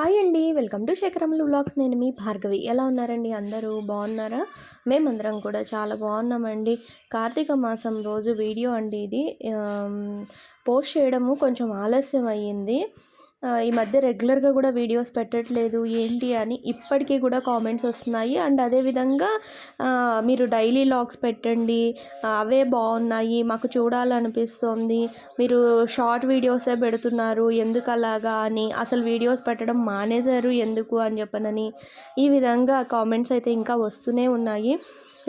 Hi అండి. Welcome to శేఖరములు vlogs. నేను మీ భార్గవి. ఎలా ఉన్నారండి అందరూ? బాగున్నారా? మేమందరం కూడా చాలా బాగున్నామండి. కార్తీక మాసం రోజు వీడియో అండి ఇది. పోస్ట్ చేయడము కొంచెం ఆలస్యం అయ్యింది ఈ మధ్య రెగ్యులర్గా కూడా వీడియోస్ పెట్టట్లేదు ఏంటి అని ఇప్పటికీ కూడా కామెంట్స్ వస్తున్నాయి. అండ్ అదేవిధంగా మీరు డైలీ లాగ్స్ పెట్టండి. అవే బాగున్నాయి మాకు చూడాలనిపిస్తోంది. మీరు షార్ట్ వీడియోసే పెడుతున్నారు ఎందుకు అలాగా అని. అసలు వీడియోస్ పెట్టడం మానేశారు ఎందుకు అని చెప్పనని. ఈ విధంగా కామెంట్స్ అయితే ఇంకా వస్తూనే ఉన్నాయి.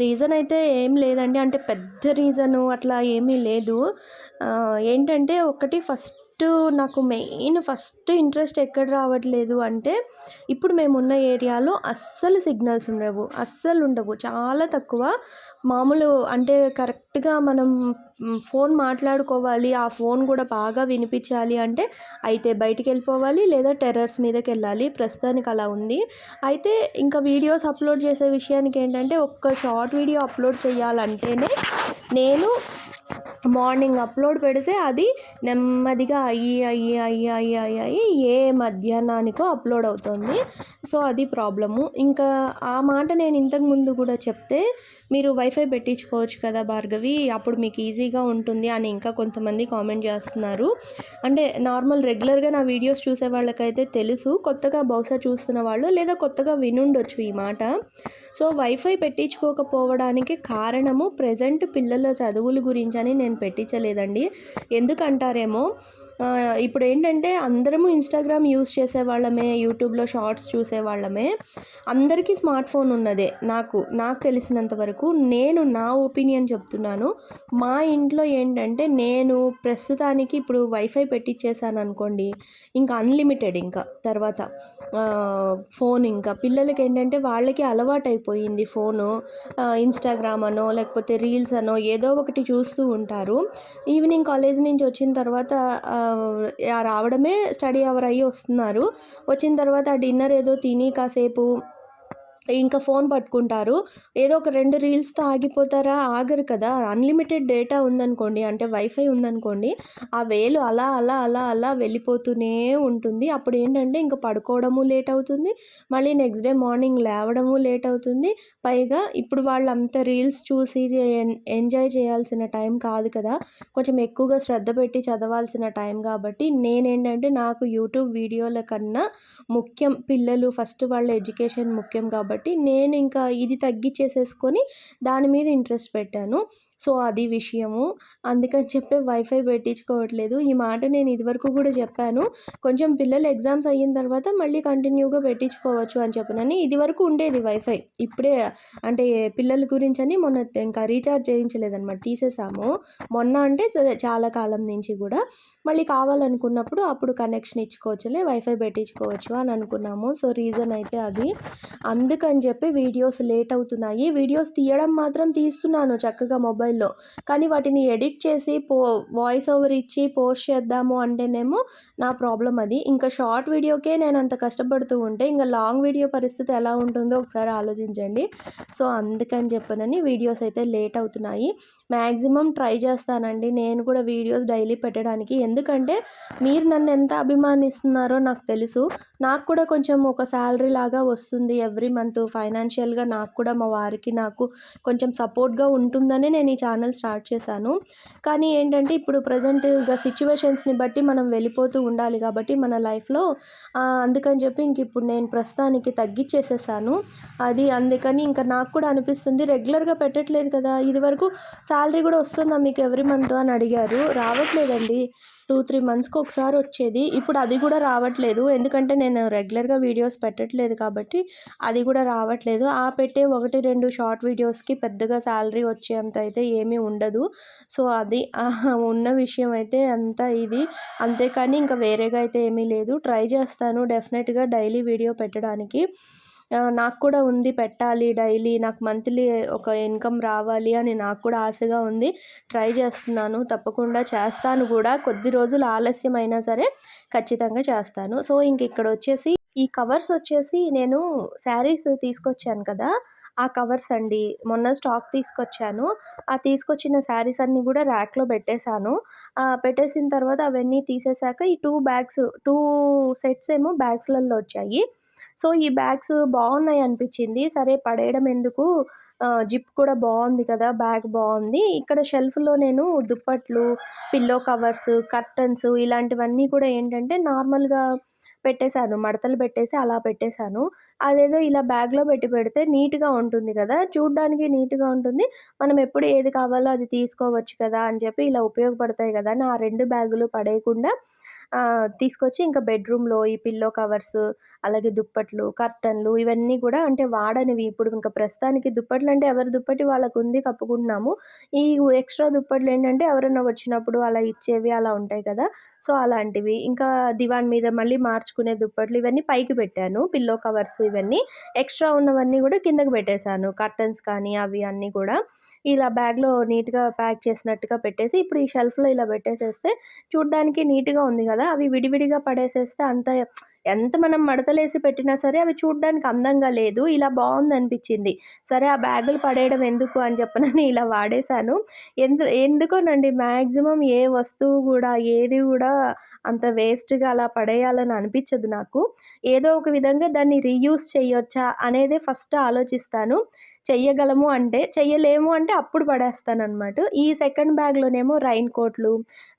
రీజన్ అయితే ఏం లేదండి. అంటే పెద్ద రీజను అట్లా ఏమీ లేదు. ఏంటంటే ఒకటి ఫస్ట్ ఫస్ట్ నాకు మెయిన్ ఫస్ట్ ఇంట్రెస్ట్ ఎక్కడ రావట్లేదు అంటే ఇప్పుడు మేమున్న ఏరియాలో అస్సలు సిగ్నల్స్ ఉండవు అస్సలు ఉండవు. చాలా తక్కువ మామూలు అంటే కరెక్ట్గా మనం ఫోన్ మాట్లాడుకోవాలి ఆ ఫోన్ కూడా బాగా వినిపించాలి అంటే అయితే బయటికి వెళ్ళిపోవాలి లేదా టెర్రస్ మీదకి వెళ్ళాలి ప్రస్తుతానికి అలా ఉంది. అయితే ఇంకా వీడియోస్ అప్లోడ్ చేసే విషయానికి ఏంటంటే ఒక్క షార్ట్ వీడియో అప్లోడ్ చేయాలంటేనే నేను మార్నింగ్ అప్లోడ్ పెడితే అది నెమ్మదిగా అయ్యి అయ్యి అయ్యి అయ్యి అయ్యి అయ్యి ఏ మధ్యాహ్నానికో అప్లోడ్ అవుతుంది. సో అది ప్రాబ్లము. ఇంకా ఆ మాట నేను ఇంతకు ముందు కూడా చెప్తే మీరు వైఫై పెట్టించుకోవచ్చు కదా భార్గవి అప్పుడు మీకు ఈజీగా ఉంటుంది అని ఇంకా కొంతమంది కామెంట్ చేస్తున్నారు. అంటే నార్మల్ రెగ్యులర్గా నా వీడియోస్ చూసే వాళ్ళకైతే తెలుసు కొత్తగా బహుశా చూస్తున్న వాళ్ళు లేదా కొత్తగా వినుండొచ్చు ఈ మాట. సో వైఫై పెట్టించుకోకపోవడానికి కారణము ప్రజెంట్ పిల్లల చదువుల గురించి అని నేను పెట్టించలేదండి. ఎందుకంటారేమో ఇప్పుడు ఏంటంటే అందరము ఇన్స్టాగ్రామ్ యూస్ చేసేవాళ్ళమే యూట్యూబ్లో షార్ట్స్ చూసేవాళ్ళమే. అందరికీ స్మార్ట్ ఫోన్ ఉన్నదే. నాకు నాకు తెలిసినంత వరకు నేను నా ఒపీనియన్ చెప్తున్నాను. మా ఇంట్లో ఏంటంటే నేను ప్రస్తుతానికి ఇప్పుడు వైఫై పెట్టించేసాను అనుకోండి ఇంకా అన్లిమిటెడ్ ఇంకా తర్వాత ఫోన్ ఇంకా. పిల్లలకి ఏంటంటే వాళ్ళకి అలవాటు అయిపోయింది ఫోను ఇన్స్టాగ్రామ్ అనో లేకపోతే రీల్స్ అనో ఏదో ఒకటి చూస్తూ ఉంటారు. ఈవినింగ్ కాలేజ్ నుంచి వచ్చిన తర్వాత రావడమే స్టడీ అవర్ అయ్యి వస్తున్నారు. వచ్చిన తర్వాత డిన్నర్ ఏదో తిని కాసేపు ఇంకా ఫోన్ పట్టుకుంటారు. ఏదో ఒక రెండు రీల్స్తో ఆగిపోతారా? ఆగరు కదా. అన్లిమిటెడ్ డేటా ఉందనుకోండి అంటే వైఫై ఉందనుకోండి ఆ వేలు అలా అలా అలా అలా వెళ్ళిపోతూనే ఉంటుంది. అప్పుడు ఏంటంటే ఇంకా పడుకోవడము లేట్ అవుతుంది. మళ్ళీ నెక్స్ట్ డే మార్నింగ్ లేవడము లేట్ అవుతుంది. పైగా ఇప్పుడు వాళ్ళు అంత రీల్స్ చూసి ఎంజాయ్ చేయాల్సిన టైం కాదు కదా. కొంచెం ఎక్కువగా శ్రద్ధ పెట్టి చదవాల్సిన టైం కాబట్టి నేనేంటంటే నాకు యూట్యూబ్ వీడియోల కన్నా ముఖ్యం పిల్లలు ఫస్ట్ వాళ్ళ ఎడ్యుకేషన్ ముఖ్యం కాబట్టి కాబట్టి నేను ఇంకా ఇది తగ్గించేసేసుకొని దాని మీద ఇంట్రెస్ట్ పెట్టాను. సో అది విషయము. అందుకని చెప్పే వైఫై పెట్టించుకోవట్లేదు. ఈ మాట నేను ఇదివరకు కూడా చెప్పాను. కొంచెం పిల్లలు ఎగ్జామ్స్ అయిన తర్వాత మళ్ళీ కంటిన్యూగా పెట్టించుకోవచ్చు అని చెప్పినని ఇదివరకు ఉండేది వైఫై ఇప్పుడే అంటే పిల్లల గురించి అని మొన్న ఇంకా రీఛార్జ్ చేయించలేదన్నమాట. తీసేసాము. మొన్న అంటే చాలా కాలం నుంచి కూడా. మళ్ళీ కావాలనుకున్నప్పుడు అప్పుడు కనెక్షన్ ఇచ్చుకోవచ్చులే వైఫై పెట్టించుకోవచ్చు అని అనుకున్నాము. సో రీజన్ అయితే అది. అందుకని చెప్పి వీడియోస్ లేట్ అవుతున్నాయి. వీడియోస్ తీయడం మాత్రం తీస్తున్నాను. చక్కగా మొబైల్ మొబైల్లో. కానీ వాటిని ఎడిట్ చేసి పో వాయిస్ ఓవర్ ఇచ్చి పోస్ట్ చేద్దాము అంటేనేమో నా ప్రాబ్లం అది. ఇంకా షార్ట్ వీడియోకే నేను అంత కష్టపడుతూ ఉంటే ఇంకా లాంగ్ వీడియో పరిస్థితి ఎలా ఉంటుందో ఒకసారి ఆలోచించండి. సో అందుకని చెప్పనని వీడియోస్ అయితే లేట్ అవుతున్నాయి. మ్యాక్సిమం ట్రై చేస్తానండి. నేను కూడా వీడియోస్ డైలీ పెట్టడానికి. ఎందుకంటే మీరు నన్ను ఎంత అభిమానిస్తున్నారో నాకు తెలుసు. నాకు కూడా కొంచెం ఒక శాలరీ లాగా వస్తుంది ఎవ్రీ మంత్. ఫైనాన్షియల్గా నాకు కూడా మా వారికి నాకు కొంచెం సపోర్ట్గా ఉంటుందనే నేను ఈ ఛానల్ స్టార్ట్ చేశాను. కానీ ఏంటంటే ఇప్పుడు ప్రజెంట్గా సిచ్యువేషన్స్ని బట్టి మనం వెళ్ళిపోతూ ఉండాలి కాబట్టి మన లైఫ్లో అందుకని చెప్పి ఇంక ఇప్పుడు నేను ప్రస్తుతానికి తగ్గించేసేసాను అది అందుకని ఇంకా నాకు కూడా అనిపిస్తుంది రెగ్యులర్గా పెట్టట్లేదు కదా ఇది వరకు శాలరీ కూడా వస్తుందా మీకు ఎవ్రీ మంత్ అని అడిగారు. రావట్లేదండి. టూ త్రీ మంత్స్కి ఒకసారి వచ్చేది. ఇప్పుడు అది కూడా రావట్లేదు. ఎందుకంటే నేను రెగ్యులర్గా వీడియోస్ పెట్టట్లేదు కాబట్టి అది కూడా రావట్లేదు. ఆ పెట్టే ఒకటి రెండు షార్ట్ వీడియోస్కి పెద్దగా శాలరీ వచ్చేంత అయితే ఏమీ ఉండదు. సో అది ఉన్న విషయం అయితే అంతా ఇది. అంతేకాని ఇంకా వేరేగా అయితే ఏమీ లేదు. ట్రై చేస్తాను డెఫినెట్గా డైలీ వీడియో పెట్టడానికి. నాకు కూడా ఉంది పెట్టాలి డైలీ నాకు మంత్లీ ఒక ఇన్కమ్ రావాలి అని నాకు కూడా ఆశగా ఉంది. ట్రై చేస్తున్నాను తప్పకుండా చేస్తాను కూడా. కొద్ది రోజులు ఆలస్యం అయినా సరే ఖచ్చితంగా చేస్తాను. సో ఇంక ఇక్కడ వచ్చేసి ఈ కవర్స్ వచ్చేసి నేను శారీస్ తీసుకొచ్చాను కదా ఆ కవర్స్ అండి. మొన్న స్టాక్ తీసుకొచ్చాను. ఆ తీసుకొచ్చిన శారీస్ అన్నీ కూడా ర్యాక్లో పెట్టేశాను. పెట్టేసిన తర్వాత అవన్నీ తీసేసాక ఈ టూ బ్యాగ్స్ టూ సెట్స్ ఏమో బ్యాగ్స్లలో వచ్చాయి. సో ఈ బ్యాగ్స్ బాగున్నాయి అనిపించింది. సరే పడేయడం ఎందుకు? జిప్ కూడా బాగుంది కదా బ్యాగ్ బాగుంది. ఇక్కడ షెల్ఫ్లో నేను దుప్పట్లు పిల్లో కవర్స్ కర్టన్స్ ఇలాంటివన్నీ కూడా ఏంటంటే నార్మల్గా పెట్టేశాను. మడతలు పెట్టేసి అలా పెట్టేశాను. అదేదో ఇలా బ్యాగ్లో పెట్టి పెడితే నీట్గా ఉంటుంది కదా చూడ్డానికి నీట్గా ఉంటుంది. మనం ఎప్పుడు ఏది కావాలో అది తీసుకోవచ్చు కదా అని చెప్పి ఇలా ఉపయోగపడతాయి కదా అని ఆ రెండు బ్యాగులు పడేయకుండా తీసుకొచ్చి ఇంకా బెడ్రూమ్లో ఈ పిల్లో కవర్స్ అలాగే దుప్పట్లు కర్టన్లు ఇవన్నీ కూడా అంటే వాడనివి. ఇప్పుడు ఇంకా ప్రస్తుతానికి దుప్పట్లు అంటే ఎవరి దుప్పటి వాళ్ళకు ఉంది కప్పుకుంటున్నాము. ఈ ఎక్స్ట్రా దుప్పట్లు ఏంటంటే ఎవరైనా వచ్చినప్పుడు అలా ఇచ్చేవి అలా ఉంటాయి కదా. సో అలాంటివి. ఇంకా దివాన్ మీద మళ్ళీ మార్చుకునే దుప్పట్లు ఇవన్నీ పైకి పెట్టాను. పిల్లో కవర్స్ ఇవన్నీ. ఎక్స్ట్రా ఉన్నవన్నీ కూడా కిందకి పెట్టేశాను. కర్టన్స్ కానీ అవి అన్నీ కూడా. ఇలా బ్యాగ్లో నీట్గా ప్యాక్ చేసినట్టుగా పెట్టేసి ఇప్పుడు ఈ షెల్ఫ్లో ఇలా పెట్టేసేస్తే చూడ్డానికి నీట్గా ఉంది కదా! అవి విడివిడిగా పడేసేస్తే అంత ఎంత మనం మడతలేసి పెట్టినా సరే అవి చూడడానికి అందంగా లేదు. ఇలా బాగుంది అనిపించింది. సరే ఆ బ్యాగులు పడేయడం ఎందుకు అని చెప్పనని ఇలా వాడేశాను. ఎందు ఎందుకోనండి మ్యాక్సిమం ఏ వస్తువు కూడా ఏది కూడా అంత వేస్ట్గా అలా పడేయాలని అనిపించదు నాకు. ఏదో ఒక విధంగా దాన్ని రీయూస్ చేయొచ్చా అనేదే ఫస్ట్ ఆలోచిస్తాను. చెయ్యగలము అంటే చెయ్యలేము అంటే అప్పుడు పడేస్తాను అనమాట ఈ సెకండ్ బ్యాగ్లోనేమో రైన్ కోట్లు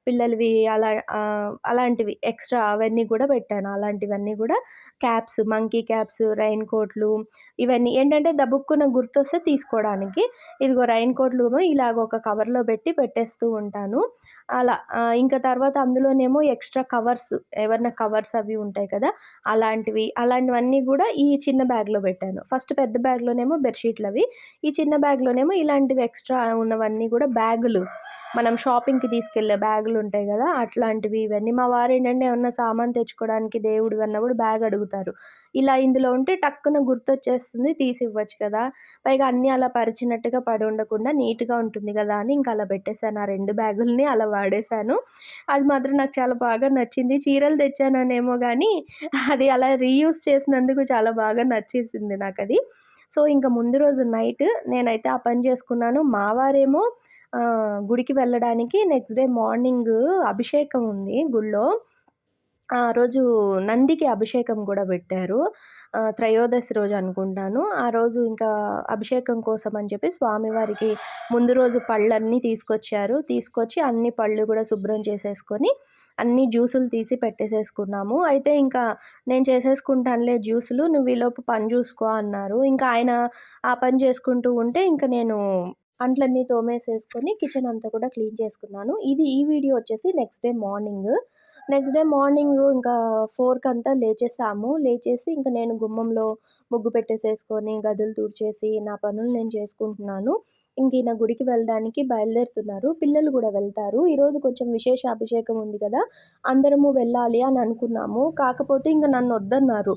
పిల్లలవి అలా అలాంటివి ఎక్స్ట్రా అవన్నీ కూడా పెట్టాను. అలాంటివన్నీ కూడా క్యాప్స్ మంకీ క్యాప్స్ రైన్ కోట్లు ఇవన్నీ. ఏంటంటే దబుక్కున్న గుర్తొస్తే తీసుకోవడానికి. ఇదిగో రైన్ కోట్లు ఇలాగ ఒక కవర్లో పెట్టి పెట్టేస్తూ ఉంటాను. అలా ఇంకా తర్వాత అందులోనేమో ఎక్స్ట్రా కవర్స్ ఎవరైనా కవర్స్ అవి ఉంటాయి కదా అలాంటివి అలాంటివన్నీ కూడా ఈ చిన్న బ్యాగ్లో పెట్టాను. ఫస్ట్ పెద్ద బ్యాగ్లోనేమో బెడ్షీట్లు అవి ఈ చిన్న బ్యాగ్లోనేమో ఇలాంటివి ఎక్స్ట్రా ఉన్నవన్నీ కూడా బ్యాగులు. మనం షాపింగ్కి తీసుకెళ్ళే బ్యాగులు ఉంటాయి కదా అట్లాంటివి ఇవన్నీ. మా వారు ఏంటంటే ఏమన్నా సామాన్ తెచ్చుకోవడానికి దేవుడు అన్నప్పుడు బ్యాగ్ అడుగుతారు. ఇలా ఇందులో ఉంటే టక్కున గుర్తొచ్చేస్తుంది తీసి ఇవ్వచ్చు కదా. పైగా అన్నీ అలా పరిచినట్టుగా పడి ఉండకుండా నీట్గా ఉంటుంది కదా అని ఇంకా అలా పెట్టేశాను. ఆ రెండు బ్యాగుల్ని అలా వాడేశాను. అది మాత్రం నాకు చాలా బాగా నచ్చింది. చీరలు తెచ్చాననేమో కానీ అది అలా రీయూస్ చేసినందుకు చాలా బాగా నచ్చేసింది నాకు అది సో ఇంకా ముందు రోజు నైట్ నేనైతే ఆ పని చేసుకున్నాను. మా వారేమో గుడికి వెళ్ళడానికి నెక్స్ట్ డే మార్నింగ్ అభిషేకం ఉంది గుళ్ళో. ఆ రోజు నందికి అభిషేకం కూడా పెట్టారు. త్రయోదశి రోజు అనుకుంటాను. ఆ రోజు ఇంకా అభిషేకం కోసం అని చెప్పి స్వామివారికి ముందు రోజు పళ్ళన్నీ తీసుకొచ్చారు. తీసుకొచ్చి అన్ని పళ్ళు కూడా శుభ్రం చేసేసుకొని అన్ని జ్యూసులు తీసి పెట్టేసేసుకున్నాము. అయితే ఇంకా నేను చేసేసుకుంటానులే జ్యూసులు నువ్వు ఈలోపు పని చూసుకో అన్నారు. ఇంకా ఆయన ఆ పని చేసుకుంటూ ఉంటే ఇంకా నేను అంట్లన్నీ తోమేసేసుకొని కిచెన్ అంతా కూడా క్లీన్ చేసుకున్నాను. ఇది ఈ వీడియో వచ్చేసి next day morning next day morning ఇంకా ఫోర్కి అంతా లేచేసాము. లేచేసి ఇంకా నేను గుమ్మంలో ముగ్గు పెట్టేసేసుకొని గదులు తుడిచేసి నా పనులు నేను చేసుకుంటున్నాను. ఇంక ఈయన గుడికి వెళ్ళడానికి బయలుదేరుతున్నారు. పిల్లలు కూడా వెళ్తారు. ఈరోజు కొంచెం విశేష అభిషేకం ఉంది కదా అందరము వెళ్ళాలి అని అనుకున్నాము. కాకపోతే ఇంకా నన్ను వద్దన్నారు.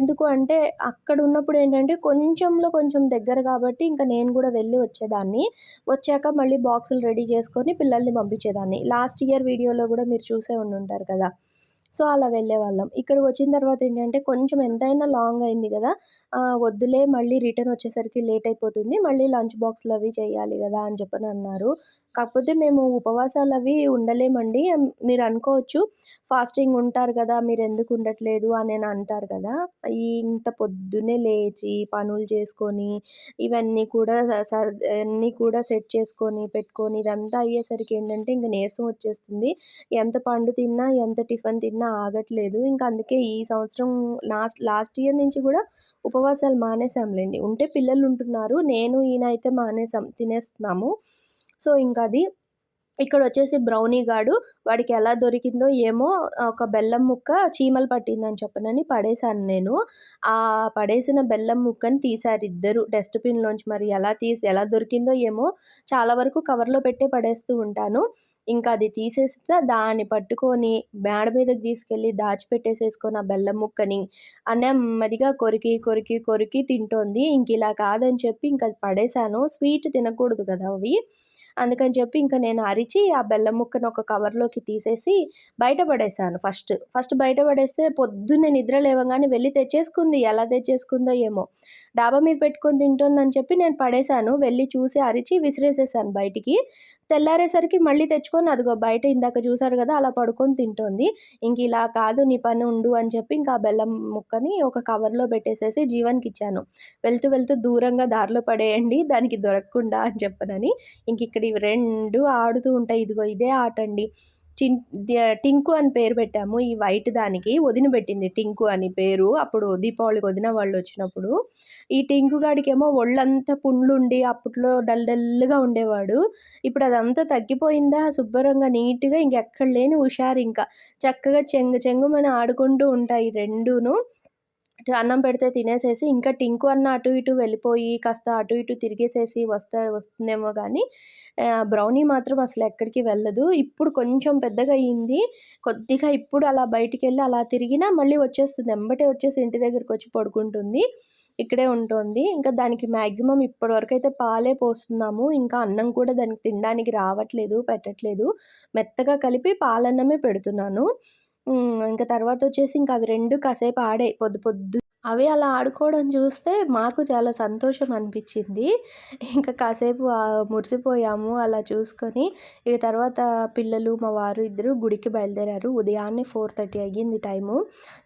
ఎందుకు అంటే అక్కడ ఉన్నప్పుడు ఏంటంటే కొంచెంలో కొంచెం దగ్గర కాబట్టి ఇంకా నేను కూడా వెళ్ళి వచ్చేదాన్ని. వచ్చాక మళ్ళీ బాక్సులు రెడీ చేసుకొని పిల్లల్ని పంపించేదాన్ని. లాస్ట్ ఇయర్ వీడియోలో కూడా మీరు చూసే ఉండి ఉంటారు కదా. సో అలా వెళ్ళేవాళ్ళం. ఇక్కడికి వచ్చిన తర్వాత ఏంటంటే కొంచెం ఎంతైనా లాంగ్ అయింది కదా వద్దులే మళ్ళీ రిటర్న్ వచ్చేసరికి లేట్ అయిపోతుంది మళ్ళీ లంచ్ బాక్స్లు అవి చేయాలి కదా అని చెప్పని అన్నారు. కాకపోతే మేము ఉపవాసాలు అవి ఉండలేమండి మీరు అనుకోవచ్చు ఫాస్టింగ్ ఉంటారు కదా మీరు ఎందుకు ఉండట్లేదు అని అంటారు కదా ఇంత పొద్దున్నే లేచి పనులు చేసుకొని ఇవన్నీ కూడా సర్ అన్నీ కూడా సెట్ చేసుకొని పెట్టుకొని ఇదంతా అయ్యేసరికి ఏంటంటే ఇంకా నీరసం వచ్చేస్తుంది. ఎంత పండు తిన్నా ఎంత టిఫిన్ తిన్నా ఆగట్లేదు. ఇంకా అందుకే ఈ సంవత్సరం లాస్ట్ లాస్ట్ ఇయర్ నుంచి కూడా ఉపవాసాలు మానేసాంలేండి ఉంటే పిల్లలు ఉంటున్నారు నేను ఈయన అయితే మానేసాం తినేస్తున్నాము. సో ఇంకా అది ఇక్కడ వచ్చేసి బ్రౌనీ గాడు వాడికి ఎలా దొరికిందో ఏమో ఒక బెల్లం ముక్క చీమలు పట్టిందని చెప్పనని పడేశాను నేను. ఆ పడేసిన బెల్లం ముక్కని తీశారు ఇద్దరు డస్ట్బిన్లోంచి మరి ఎలా తీసి ఎలా దొరికిందో ఏమో చాలా వరకు కవర్లో పెట్టే పడేస్తూ ఉంటాను. ఇంకా అది తీసేస్తే దాన్ని పట్టుకొని మేడ మీదకి తీసుకెళ్ళి దాచిపెట్టేసేసుకొని ఆ బెల్లం ముక్కని నెమ్మదిగా కొరికి కొరికి కొరికి తింటోంది. ఇంక ఇలా కాదని చెప్పి ఇంకా పడేశాను. స్వీట్ తినకూడదు కదా అవి. అందుకని చెప్పి ఇంకా నేను అరిచి ఆ బెల్లం ముక్కను ఒక కవర్లోకి తీసేసి బయటపడేసాను ఫస్ట్. ఫస్ట్ బయటపడేస్తే పొద్దున్నే నిద్ర లేవగానే వెళ్ళి తెచ్చేసుకుంది. ఎలా తెచ్చేసుకుందో ఏమో. డాబా మీద పెట్టుకొని తింటుందని చెప్పి నేను పడేశాను వెళ్ళి చూసి అరిచి విసిరేసేసాను బయటికి. తెల్లారేసరికి మళ్ళీ తెచ్చుకొని అదిగో బయట ఇందాక చూసారు కదా అలా పడుకొని తింటోంది. ఇంక ఇలా కాదు నీ పని ఉండు అని చెప్పి ఇంకా ఆ బెల్లం ముక్కని ఒక కవర్లో పెట్టేసేసి జీవన్కి ఇచ్చాను. వెళ్తూ వెళ్తూ దూరంగా దారిలో పడేయండి దానికి దొరకకుండా అని చెప్పనని. ఇంక ఇక్కడ ఇవి రెండు ఆడుతూ ఉంటాయి. ఇదిగో ఇదే ఆట అండి చిన్ టింకు అని పేరు పెట్టాము. ఈ వైట్ దానికి వదిన పెట్టింది టింకు అని పేరు. అప్పుడు దీపావళికి వదిన వాళ్ళు వచ్చినప్పుడు ఈ టింకు గాడికేమో ఒళ్ళంతా పుండ్లుండి అప్పట్లో డల్ డల్గా ఉండేవాడు. ఇప్పుడు అదంతా తగ్గిపోయిందా? శుభ్రంగా నీట్గా ఇంకెక్కడ లేని హుషారు ఇంకా. చక్కగా చెంగు చెంగుమని ఆడుకుంటూ ఉంటాయి రెండును. అన్నం పెడితే తినేసేసి ఇంకా టింకు అన్న అటు ఇటు వెళ్ళిపోయి కాస్త అటు ఇటు తిరిగేసేసి వస్తా వస్తుందేమో కానీ బ్రౌనీ మాత్రం అసలు ఎక్కడికి వెళ్ళదు. ఇప్పుడు కొంచెం పెద్దగా అయ్యింది కొద్దిగా ఇప్పుడు అలా బయటికి వెళ్ళి అలా తిరిగినా మళ్ళీ వచ్చేస్తుంది. ఎంబటే వచ్చేసి ఇంటి దగ్గరికి వచ్చి పడుకుంటుంది. ఇక్కడే ఉంటుంది. ఇంకా దానికి మ్యాక్సిమం ఇప్పటివరకు అయితే పాలే పోస్తున్నాము. ఇంకా అన్నం కూడా దానికి తినడానికి రావట్లేదు పెట్టట్లేదు. మెత్తగా కలిపి పాలన్నమే పెడుతున్నాను. ఇంకా తర్వాత వచ్చేసి ఇంకా అవి రెండు కాసేపు ఆడే పొద్దు పొద్దు. అవి అలా ఆడుకోవడం చూస్తే మాకు చాలా సంతోషం అనిపించింది. ఇంకా కాసేపు మురిసిపోయాము అలా చూసుకొని. ఇక తర్వాత పిల్లలు మా వారు ఇద్దరు గుడికి బయలుదేరారు. ఉదయాన్నే ఫోర్ థర్టీ అయ్యింది టైము.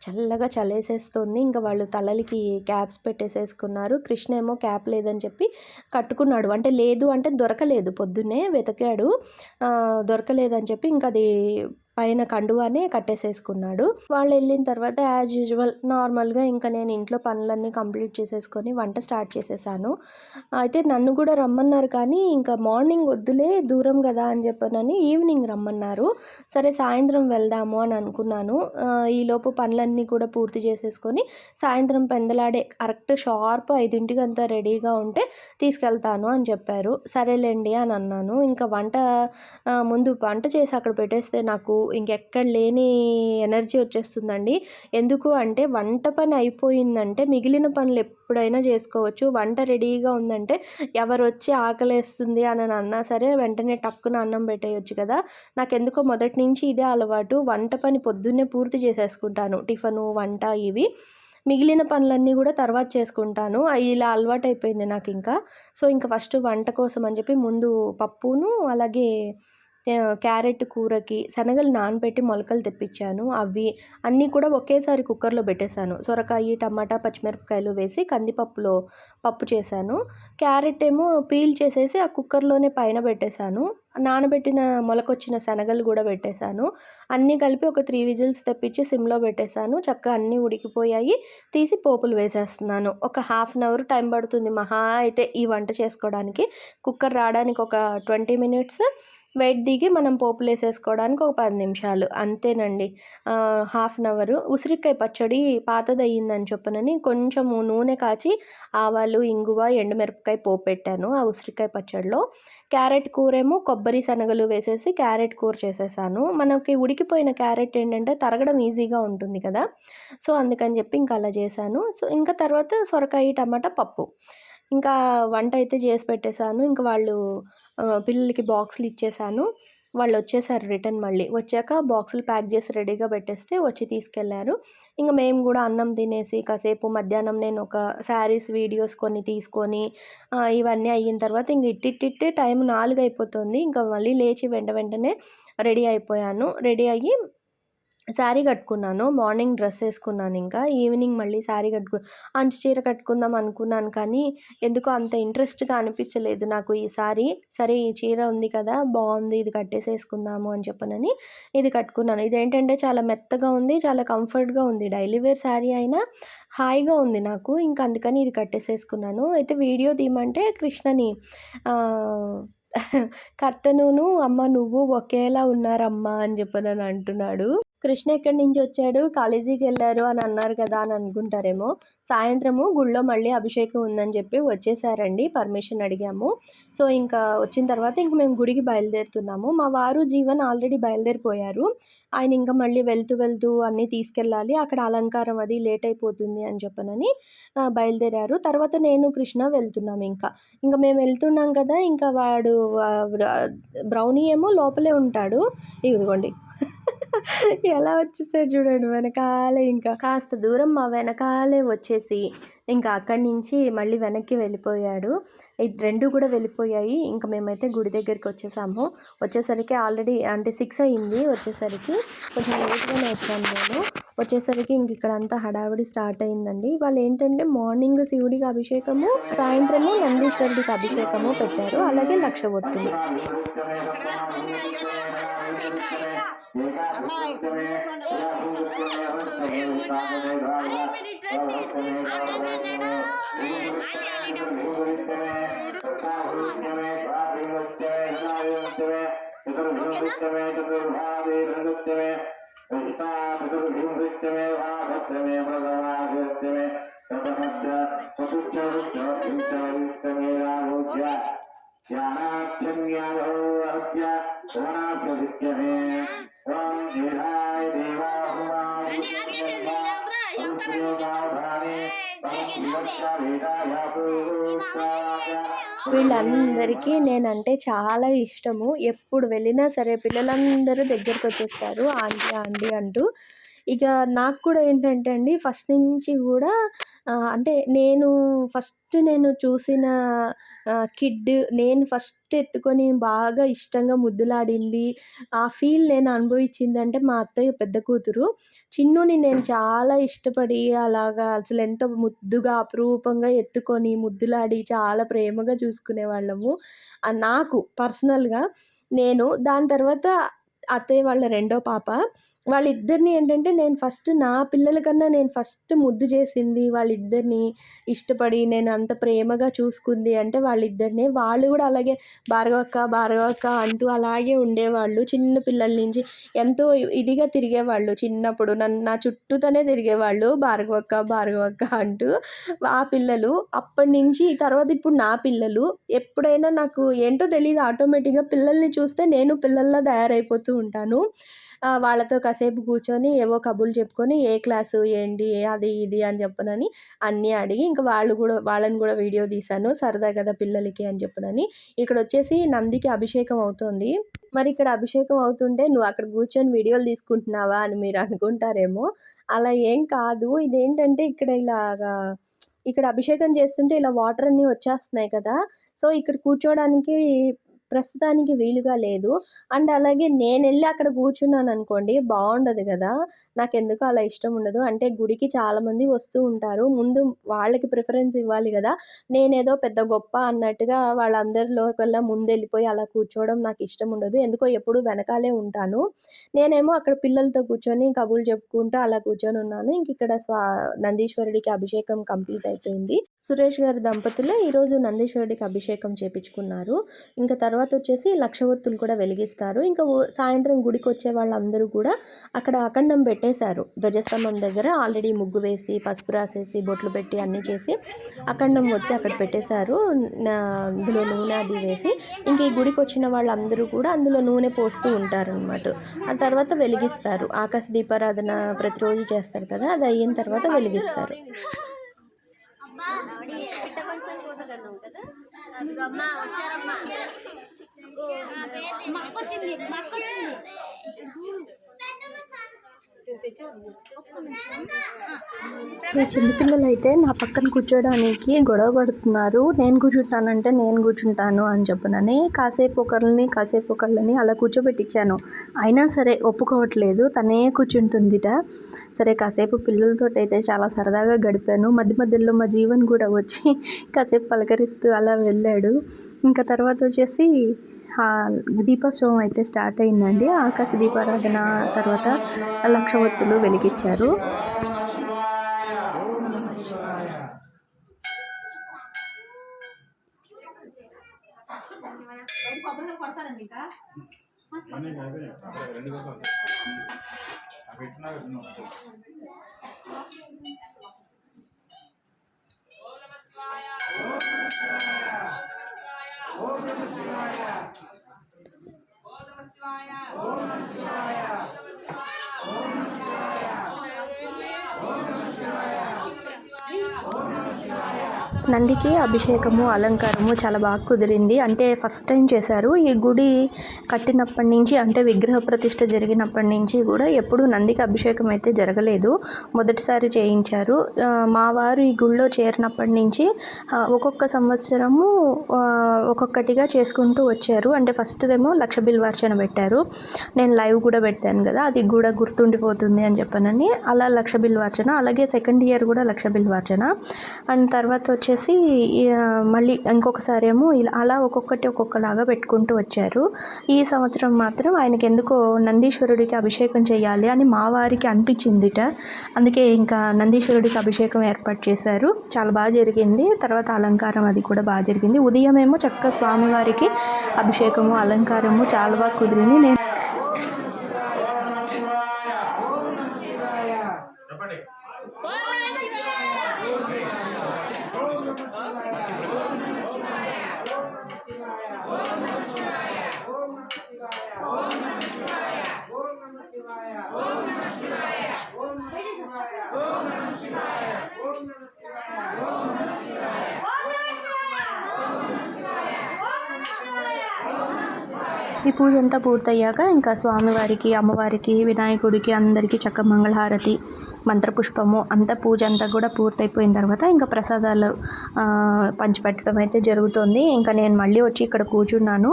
చల్లగా చలేసేస్తుంది. ఇంకా వాళ్ళు తలలకి క్యాప్స్ పెట్టేసేసుకున్నారు. కృష్ణ ఏమో క్యాప్ లేదని చెప్పి కట్టుకున్నాడు. అంటే లేదు అంటే దొరకలేదు. పొద్దున్నే వెతికాడు. దొరకలేదని చెప్పి ఇంకా అది పైన కండువానే కట్టేసేసుకున్నాడు. వాళ్ళు వెళ్ళిన తర్వాత యాజ్ యూజువల్ నార్మల్గా ఇంకా నేను ఇంట్లో పనులన్నీ కంప్లీట్ చేసేసుకొని వంట స్టార్ట్ చేసేసాను. అయితే నన్ను కూడా రమ్మన్నారు కానీ ఇంకా మార్నింగ్ వద్దులే దూరం కదా అని చెప్పనని ఈవినింగ్ రమ్మన్నారు. సరే సాయంత్రం వెళ్దాము అని అనుకున్నాను. ఈలోపు పనులన్నీ కూడా పూర్తి చేసేసుకొని సాయంత్రం పెందలాడే కరెక్ట్ షార్ప్ ఐదింటికి అంతా రెడీగా ఉంటే తీసుకెళ్తాను అని చెప్పారు. సరేలేండి అని అన్నాను. ఇంకా వంట ముందు వంట చేసి అక్కడ పెట్టేస్తే నాకు ఇంకెక్కడ లేని ఎనర్జీ వచ్చేస్తుందండి. ఎందుకు అంటే వంట పని అయిపోయిందంటే మిగిలిన పనులు ఎప్పుడైనా చేసుకోవచ్చు. వంట రెడీగా ఉందంటే ఎవరు వచ్చి ఆకలేస్తుంది అని అన్నా సరే వెంటనే టక్కున అన్నం పెట్టేయచ్చు కదా. నాకు ఎందుకో మొదటి నుంచి ఇదే అలవాటు. వంట పని పొద్దున్నే పూర్తి చేసేసుకుంటాను. టిఫను వంట ఇవి. మిగిలిన పనులన్నీ కూడా తర్వాత చేసుకుంటాను. ఇలా అలవాటు అయిపోయింది నాకు ఇంకా సో ఇంకా ఫస్ట్ వంట కోసం అని చెప్పి ముందు పప్పును అలాగే క్యారెట్ కూరకి శనగలు నానబెట్టి మొలకలు తెప్పించాను. అవి అన్నీ కూడా ఒకేసారి కుక్కర్లో పెట్టేశాను. సొరకాయ టమాటా పచ్చిమిరపకాయలు వేసి కందిపప్పులో పప్పు చేశాను. క్యారెట్ ఏమో పీల్ చేసేసి ఆ కుక్కర్లోనే పైన పెట్టేశాను. నానబెట్టిన మొలకొచ్చిన శనగలు కూడా పెట్టేశాను. అన్నీ కలిపి ఒక త్రీ విజిల్స్ తెప్పించి సిమ్లో పెట్టేశాను. చక్కగా అన్నీ ఉడికిపోయాయి. తీసి పోపులు వేసేస్తున్నాను. ఒక హాఫ్ అన్ అవర్ టైం పడుతుంది. మహా అయితే ఈ వంట చేసుకోవడానికి. కుక్కర్ రావడానికి ఒక ట్వంటీ మినిట్స్. వెయిట్ దిగి మనం పోపులు వేసేసుకోవడానికి ఒక పది నిమిషాలు. అంతేనండి. Half an hour. ఉసిరికాయ పచ్చడి పాతది అయ్యిందని చెప్పనని కొంచెము నూనె కాచి ఆవాలు ఇంగువ ఎండుమిరపకాయ పోపు పెట్టాను ఆ ఉసిరికాయ పచ్చడిలో. క్యారెట్ కూర ఏమో కొబ్బరి శనగలు వేసేసి క్యారెట్ కూర చేసేసాను. మనకి ఉడికిపోయిన క్యారెట్ ఏంటంటే తరగడం ఈజీగా ఉంటుంది కదా. సో అందుకని చెప్పి ఇంకా అలా చేశాను. సో ఇంకా తర్వాత సొరకాయ టమాటా పప్పు. ఇంకా వంట అయితే చేసి పెట్టేశాను. ఇంకా వాళ్ళు పిల్లలకి బాక్సులు ఇచ్చేసాను. వాళ్ళు వచ్చేసారు రిటర్న్ మళ్ళీ. వచ్చాక బాక్సులు ప్యాక్ చేసి రెడీగా పెట్టేస్తే వచ్చి తీసుకెళ్ళారు. ఇంకా మేము కూడా అన్నం తినేసి కాసేపు మధ్యాహ్నం నేను ఒక శారీస్ వీడియోస్ కొన్ని తీసుకొని ఇవన్నీ అయిన తర్వాత ఇంక ఇట్టిట్టిట్టే టైం నాలుగు అయిపోతుంది ఇంకా మళ్ళీ లేచి వెంట వెంటనే రెడీ అయిపోయాను. రెడీ అయ్యి శారీ కట్టుకున్నాను. మార్నింగ్ డ్రెస్ వేసుకున్నాను ఇంకా. ఈవినింగ్ మళ్ళీ శారీ కట్టుకు అంచు చీర కట్టుకుందాం అనుకున్నాను కానీ ఎందుకో అంత ఇంట్రెస్ట్గా అనిపించలేదు నాకు ఈ సారీ సరే ఈ చీర ఉంది కదా బాగుంది ఇది కట్టేసేసుకుందాము అని చెప్పనని ఇది కట్టుకున్నాను. ఇదేంటంటే చాలా మెత్తగా ఉంది చాలా కంఫర్ట్గా ఉంది. డైలీ వేర్ శారీ అయినా హాయిగా ఉంది నాకు. ఇంకా అందుకని ఇది కట్టేసేసుకున్నాను. అయితే వీడియో తీయమంటే కృష్ణని కర్తనును అమ్మ నువ్వు ఒకేలా ఉన్నారమ్మా అని చెప్పనని అంటున్నాడు. కృష్ణ ఎక్కడి నుంచి వచ్చాడు? కాలేజీకి వెళ్ళారు అని అన్నారు కదా అని అనుకుంటారేమో. సాయంత్రము గుళ్ళో మళ్ళీ అభిషేకం ఉందని చెప్పి వచ్చేసారండి పర్మిషన్ అడిగాము. సో ఇంకా వచ్చిన తర్వాత ఇంక మేము గుడికి బయలుదేరుతున్నాము. మా వారు జీవన్ ఆల్రెడీ బయలుదేరిపోయారు. ఆయన ఇంకా మళ్ళీ వెళ్తూ వెళ్తూ అన్నీ తీసుకెళ్ళాలి అక్కడ అలంకారం అది లేట్ అయిపోతుంది అని చెప్పనని బయలుదేరారు. తర్వాత నేను కృష్ణ వెళ్తున్నాం ఇంకా. ఇంకా మేము వెళ్తున్నాం కదా ఇంకా వాడు బ్రౌనీ ఏమో లోపలే ఉంటాడు. ఇదిగోండి. ఎలా వచ్చేసాడు చూడండి వెనకాలే ఇంకా. కాస్త దూరం మా వెనకాలే వచ్చేసి ఇంకా అక్కడి నుంచి మళ్ళీ వెనక్కి వెళ్ళిపోయాడు. రెండు కూడా వెళ్ళిపోయాయి. ఇంకా మేమైతే గుడి దగ్గరికి వచ్చేసాము. వచ్చేసరికి ఆల్రెడీ అంటే సిక్స్ అయింది వచ్చేసరికి. కొంచెం లేట్గానే వచ్చాను నేను. వచ్చేసరికి ఇంక ఇక్కడ అంతా హడావిడి స్టార్ట్ అయిందండి. వాళ్ళు ఏంటంటే మార్నింగ్ శివుడికి అభిషేకము సాయంత్రము నందీశ్వరుడికి అభిషేకము పెట్టారు. అలాగే లక్ష ఒత్తులు. चतुर्भुस्तमे चतुर्भावे भृगुस्तमे पुष्पा चतुर्भुस्तमे भागस्तमे मृगवागस्तमे तपहश्च पशुश्चतुश्चतुश्चतुस्तमे राघोश्च ज्ञानाख्यं ज्ञानौ अहत्य श्रवणाख्यभित्यमे వీళ్ళందరికీ నేనంటే చాలా ఇష్టము. ఎప్పుడు వెళ్ళినా సరే పిల్లలందరూ దగ్గరకు వచ్చేస్తారు ఆంటీ ఆంటీ అంటూ ఇక నాకు కూడా ఏంటంటే అండి ఫస్ట్ నుంచి కూడా అంటే నేను ఫస్ట్ నేను చూసిన కిడ్ నేను ఫస్ట్ ఎత్తుకొని బాగా ఇష్టంగా ముద్దులాడింది. ఆ ఫీల్ నేను అనుభవించింది అంటే మా అత్తయ్య పెద్ద కూతురు. చిన్నుని నేను చాలా ఇష్టపడి అలాగా అసలు ఎంత ముద్దుగా అపురూపంగా ఎత్తుకొని ముద్దులాడి చాలా ప్రేమగా చూసుకునే వాళ్ళము. నాకు పర్సనల్గా నేను దాని తర్వాత అత్తయ్య వాళ్ళ రెండో పాప. వాళ్ళిద్దరిని ఏంటంటే నేను ఫస్ట్ నా పిల్లల కన్నా నేను ఫస్ట్ ముద్దు చేసింది వాళ్ళిద్దరిని ఇష్టపడి నేను అంత ప్రేమగా చూసుకుంది అంటే వాళ్ళిద్దరినే. వాళ్ళు కూడా అలాగే భార్గవక్క భార్గవక్క అంటూ అలాగే ఉండేవాళ్ళు. చిన్న పిల్లల నుంచి ఎంతో ఇదిగా తిరిగేవాళ్ళు చిన్నప్పుడు. నన్ను నా చుట్టూతోనే తిరిగేవాళ్ళు. భార్గవక్క భార్గవక్క అంటూ ఆ పిల్లలు. అప్పటి నుంచి తర్వాత ఇప్పుడు నా పిల్లలు. ఎప్పుడైనా నాకు ఏంటో తెలియదు ఆటోమేటిక్గా పిల్లల్ని చూస్తే నేను పిల్లల్లా తయారైపోతూ ఉంటాను. వాళ్ళతో కాసేపు కూర్చొని ఏవో కబుర్లు చెప్పుకొని ఏ క్లాసు ఏంటి అది ఇది అని చెప్పనని అన్నీ అడిగి ఇంకా వాళ్ళు కూడా వాళ్ళని కూడా వీడియో తీశాను సరదా కదా పిల్లలకి అని చెప్పనని. ఇక్కడ వచ్చేసి నందికి అభిషేకం అవుతుంది. మరి ఇక్కడ అభిషేకం అవుతుంటే నువ్వు అక్కడ కూర్చొని వీడియోలు తీసుకుంటున్నావా అని మీరు అనుకుంటారేమో. అలా ఏం కాదు. ఇదేంటంటే ఇక్కడ ఇలాగా ఇక్కడ అభిషేకం చేస్తుంటే ఇలా వాటర్ అన్నీ వచ్చేస్తున్నాయి కదా. సో ఇక్కడ కూర్చోవడానికి ప్రస్తుతానికి వీలుగా లేదు. అండ్ అలాగే నేను వెళ్ళి అక్కడ కూర్చున్నాను అనుకోండి బాగుండదు కదా. నాకు ఎందుకు అలా ఇష్టం ఉండదు. అంటే గుడికి చాలామంది వస్తూ ఉంటారు. ముందు వాళ్ళకి ప్రిఫరెన్స్ ఇవ్వాలి కదా. నేనేదో పెద్ద గొప్ప అన్నట్టుగా వాళ్ళందరిలో కల్లా ముందు వెళ్ళిపోయి అలా కూర్చోవడం నాకు ఇష్టం ఉండదు. ఎందుకో ఎప్పుడు వెనకాలే ఉంటాను. నేనేమో అక్కడ పిల్లలతో కూర్చొని కబుర్లు చెప్పుకుంటూ అలా కూర్చొని ఉన్నాను ఇంక ఇక్కడ స్వా నందీశ్వరుడికి అభిషేకం కంప్లీట్ అయిపోయింది. సురేష్ గారి దంపతులు ఈరోజు నందీశ్వరుడికి అభిషేకం చేపించుకున్నారు. ఇంకా తర్వాత వచ్చేసి లక్ష ఒత్తులు కూడా వెలిగిస్తారు. ఇంకా సాయంత్రం గుడికి వచ్చే వాళ్ళందరూ కూడా అక్కడ అఖండం పెట్టేశారు. ధ్వజస్తంభం దగ్గర ఆల్రెడీ ముగ్గు వేసి పసుపు రాసేసి బొట్లు పెట్టి అన్నీ చేసి అఖండం ఒత్తి అక్కడ పెట్టేశారు. నా- అందులో నూనె అది వేసి ఇంక ఈ గుడికి వచ్చిన వాళ్ళందరూ కూడా అందులో నూనె పోస్తూ ఉంటారు అనమాట ఆ తర్వాత వెలిగిస్తారు. ఆకాశ దీపారాధన ప్రతిరోజు చేస్తారు కదా అది అయిన తర్వాత వెలిగిస్తారు. మక్కొచ్చింది మక్కొచ్చింది చిన్నపిల్లలు అయితే నా పక్కన కూర్చోడానికి గొడవ పడుతున్నారు. నేను కూర్చుంటానంటే నేను కూర్చుంటాను అని చెప్పనని కాసేపు ఒకరిని కాసేపు ఒకళ్ళని అలా కూర్చోబెట్టించాను. అయినా సరే ఒప్పుకోవట్లేదు. తనే కూర్చుంటుందిట. సరే కాసేపు పిల్లలతో అయితే చాలా సరదాగా గడిపాను. మధ్య మధ్యలో మా జీవన్ కూడా వచ్చి కాసేపు పలకరిస్తూ అలా వెళ్ళాడు. ఇంకా తర్వాత వచ్చేసి దీపోత్సవం అయితే స్టార్ట్ అయిందండి. ఆకాశ దీపారాధన తర్వాత లక్ష ఒత్తులు వెలిగించారు అన్నీ అయిపోయినాయి. శివాయ ఓం కోసం అవి పెట్టినా పెట్టినా శివాయ నందికి అభిషేకము అలంకారము చాలా బాగా కుదిరింది. అంటే ఫస్ట్ టైం చేశారు. ఈ గుడి కట్టినప్పటి నుంచి అంటే విగ్రహ ప్రతిష్ఠ జరిగినప్పటి నుంచి కూడా ఎప్పుడు నందికి అభిషేకం అయితే జరగలేదు. మొదటిసారి చేయించారు. మా వారు ఈ గుళ్ళో చేరినప్పటి నుంచి ఒక్కొక్క సంవత్సరము ఒక్కొక్కటిగా చేసుకుంటూ వచ్చారు. అంటే ఫస్ట్ ఏమో లక్ష బిల్వార్చన పెట్టారు. నేను లైవ్ కూడా పెట్టాను కదా అది కూడా గుర్తుండిపోతుంది అని చెప్పానని. అలా లక్ష బిల్వార్చన అలాగే సెకండ్ ఇయర్ కూడా లక్ష బిల్వార్చన. అండ్ తర్వాత వచ్చేసి ఆ, మళ్ళీ ఇంకొకసారి ఏమో ఇలా అలా ఒక్కొక్కటి ఒక్కొక్కలాగా పెట్టుకుంటూ వచ్చారు. ఈ సంవత్సరం మాత్రం ఆయనకి ఎందుకో నందీశ్వరుడికి అభిషేకం చేయాలి అని మా వారికి అనిపించిందిట. అందుకే ఇంకా నందీశ్వరుడికి అభిషేకం ఏర్పాటు చేశారు. చాలా బాగా జరిగింది. తర్వాత అలంకారం అది కూడా బాగా జరిగింది. ఉదయం ఏమో చక్కగా స్వామివారికి అభిషేకము అలంకారము చాలా బాగా కుదిరింది. నేను ఈ పూజ అంతా పూర్తయ్యాక ఇంకా స్వామివారికి అమ్మవారికి వినాయకుడికి అందరికీ చక్క మంగళహారతి మంత్రపుష్పము అంతా పూజ అంతా కూడా పూర్తయిపోయిన తర్వాత ఇంకా ప్రసాదాలు పంచిపెట్టడం అయితే జరుగుతుంది. ఇంకా నేను మళ్ళీ వచ్చి ఇక్కడ కూర్చున్నాను.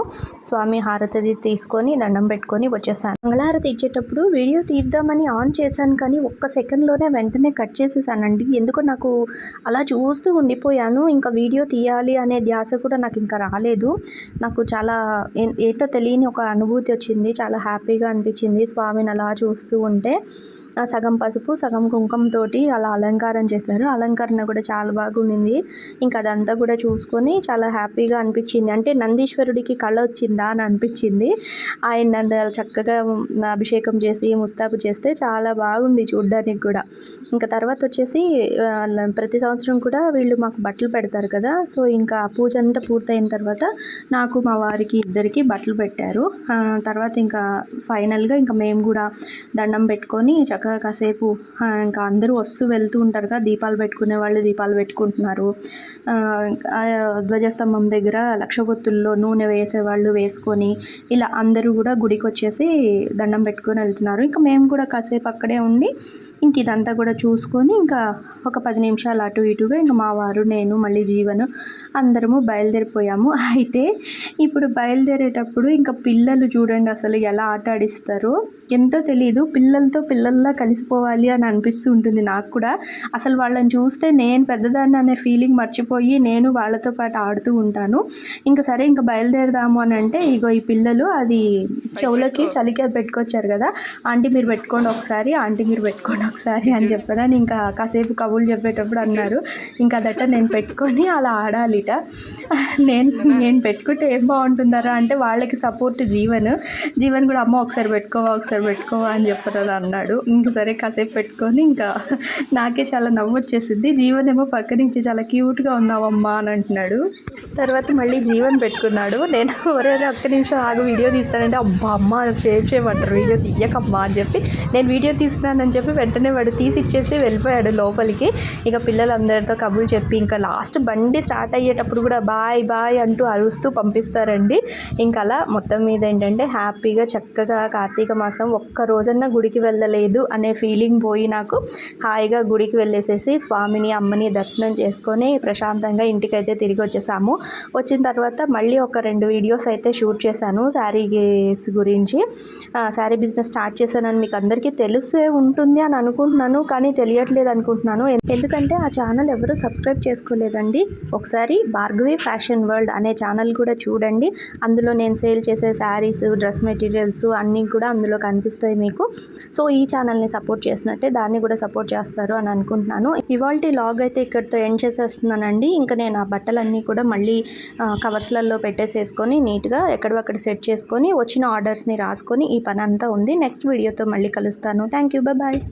స్వామి హారతి తీసుకొని దండం పెట్టుకొని వచ్చేసాను. మంగళహారతి ఇచ్చేటప్పుడు వీడియో తీద్దామని ఆన్ చేశాను కానీ ఒక్క సెకండ్లోనే వెంటనే కట్ చేసేసానండి. ఎందుకో నాకు అలా చూస్తూ ఉండిపోయాను. ఇంకా వీడియో తీయాలి అనే ధ్యాస కూడా నాకు ఇంకా రాలేదు. నాకు చాలా ఏటో ఏంటో తెలియని ఒక అనుభూతి వచ్చింది. చాలా హ్యాపీగా అనిపించింది స్వామిని అలా చూస్తూ ఉంటే. సగం పసుపు సగం కుంకుమతోటి అలా అలంకారం చేశారు. అలంకరణ కూడా చాలా బాగుంది. ఇంకా అదంతా కూడా చూసుకొని చాలా హ్యాపీగా అనిపించింది. అంటే నందీశ్వరుడికి కళ వచ్చిందా అని అనిపించింది. ఆయన చక్కగా అభిషేకం చేసి ముస్తాబు చేస్తే చాలా బాగుంది చూడ్డానికి కూడా. ఇంకా తర్వాత వచ్చేసి ప్రతి సంవత్సరం కూడా వీళ్ళు మాకు బట్టలు పెడతారు కదా. సో ఇంకా పూజ అంతా పూర్తయిన తర్వాత నాకు మా వారికి ఇద్దరికి బట్టలు పెట్టారు. తర్వాత ఇంకా ఫైనల్గా ఇంకా మేము కూడా దండం పెట్టుకొని చక్కగా కాసేపు ఇంకా అందరూ వస్తూ వెళ్తూ ఉంటారు కదా. దీపాలు పెట్టుకునే వాళ్ళు దీపాలు పెట్టుకుంటున్నారు. ధ్వజస్తంభం దగ్గర లక్షబొత్తుల్లో నూనె వేసేవాళ్ళు వేసుకొని ఇలా అందరూ కూడా గుడికి వచ్చేసి దండం పెట్టుకొని వెళ్తున్నారు. ఇంకా మేము కూడా కాసేపు అక్కడే ఉండి ఇంక ఇదంతా కూడా చూసుకొని ఇంకా ఒక పది నిమిషాలు అటు ఇటుగా ఇంకా మా వారు నేను మళ్ళీ జీవను అందరము బయలుదేరిపోయాము. అయితే ఇప్పుడు బయలుదేరేటప్పుడు ఇంకా పిల్లలు చూడండి అసలు ఎలా ఆట ఆడిస్తారో. ఎంతో తెలియదు పిల్లలతో పిల్లల్లా కలిసిపోవాలి అని అనిపిస్తూ ఉంటుంది నాకు కూడా. అసలు వాళ్ళని చూస్తే నేను పెద్దదాన్ని అనే ఫీలింగ్ మర్చిపోయి నేను వాళ్ళతో పాటు ఆడుతూ ఉంటాను. ఇంకా సరే ఇంకా బయలుదేరదాము అని అంటే ఇగో ఈ పిల్లలు అది చెవులకి చలికి పెట్టుకొచ్చారు కదా. ఆంటీ మీరు పెట్టుకోండి ఒకసారి ఆంటీ మీరు పెట్టుకోండి ఒకసారి అని చెప్పాను ఇంకా కాసేపు కబుర్లు చెప్పేటప్పుడు అన్నారు. ఇంకా అదట నేను పెట్టుకొని అలా ఆడాలిట. నేను నేను పెట్టుకుంటే ఏం బాగుంటుందరా అంటే వాళ్ళకి సపోర్ట్ జీవన్. జీవన్ కూడా అమ్మ ఒకసారి పెట్టుకోవా ఒకసారి పెట్టుకోవా అని చెప్పారు అన్నాడు. ఇంకా సరే కాసేపు పెట్టుకొని ఇంకా నాకే చాలా నవ్వు వచ్చేసింది. జీవన్ ఏమో పక్క నుంచి చాలా క్యూట్గా ఉన్నావమ్మా అని అంటున్నాడు. తర్వాత మళ్ళీ జీవన్ పెట్టుకున్నాడు. నేను ఎవరైనా ఒక్క నిమిషం ఆగు వీడియో తీస్తానంటే అబ్బా అమ్మ షేర్ చేయమంటారు వీడియో తీయకమ్మా అని చెప్పి నేను వీడియో తీస్తున్నానని చెప్పి వెంటనే వాడు తీసి ఇచ్చేసి వెళ్ళిపోయాడు లోపలికి. ఇక పిల్లలందరితో కబుర్లు చెప్పి ఇంకా లాస్ట్ బండి స్టార్ట్ అయ్యేటప్పుడు కూడా బాయ్ బాయ్ అంటూ అరుస్తూ పంపిస్తారండి. ఇంకా అలా మొత్తం మీద ఏంటంటే హ్యాపీగా చక్కగా కార్తీక మాసం ఒక్క రోజన్నా గుడికి వెళ్ళలేదు అనే ఫీలింగ్ పోయి నాకు హాయిగా గుడికి వెళ్ళేసేసి స్వామిని అమ్మని దర్శనం చేసుకొని ప్రశాంతంగా ఇంటికైతే తిరిగి వచ్చేసాము. వచ్చిన తర్వాత మళ్ళీ ఒక రెండు వీడియోస్ అయితే షూట్ చేశాను శారీస్ గురించి. శారీ బిజినెస్ స్టార్ట్ చేశానని మీకు అందరికీ తెలిసే ఉంటుంది అని అనుకుంటున్నాను కానీ తెలియట్లేదు అనుకుంటున్నాను. ఎందుకంటే ఆ ఛానల్ ఎవరు సబ్స్క్రైబ్ చేసుకోలేదండి. ఒకసారి భార్గవి ఫ్యాషన్ వరల్డ్ అనే ఛానల్ కూడా చూడండి. అందులో నేను సేల్ చేసే శారీస్ డ్రెస్ మెటీరియల్స్ అన్నీ కూడా అందులో కనిపిస్తాయి మీకు. సో ఈ ఛానల్ని సపోర్ట్ చేసినట్టే దాన్ని కూడా సపోర్ట్ చేస్తారు అని అనుకుంటున్నాను. ఇవాళ లాగ్ అయితే ఇక్కడితో ఎండ్ చేసేస్తున్నానండి. ఇంకా నేను ఆ బట్టలన్నీ కూడా మళ్ళీ కవర్స్లలో పెట్టేసేసుకొని నీట్గా ఎక్కడక్కడ సెట్ చేసుకొని వచ్చిన ఆర్డర్స్ని రాసుకొని ఈ పని అంతా ఉంది. నెక్స్ట్ వీడియోతో మళ్ళీ కలుస్తాను. Thank you bye.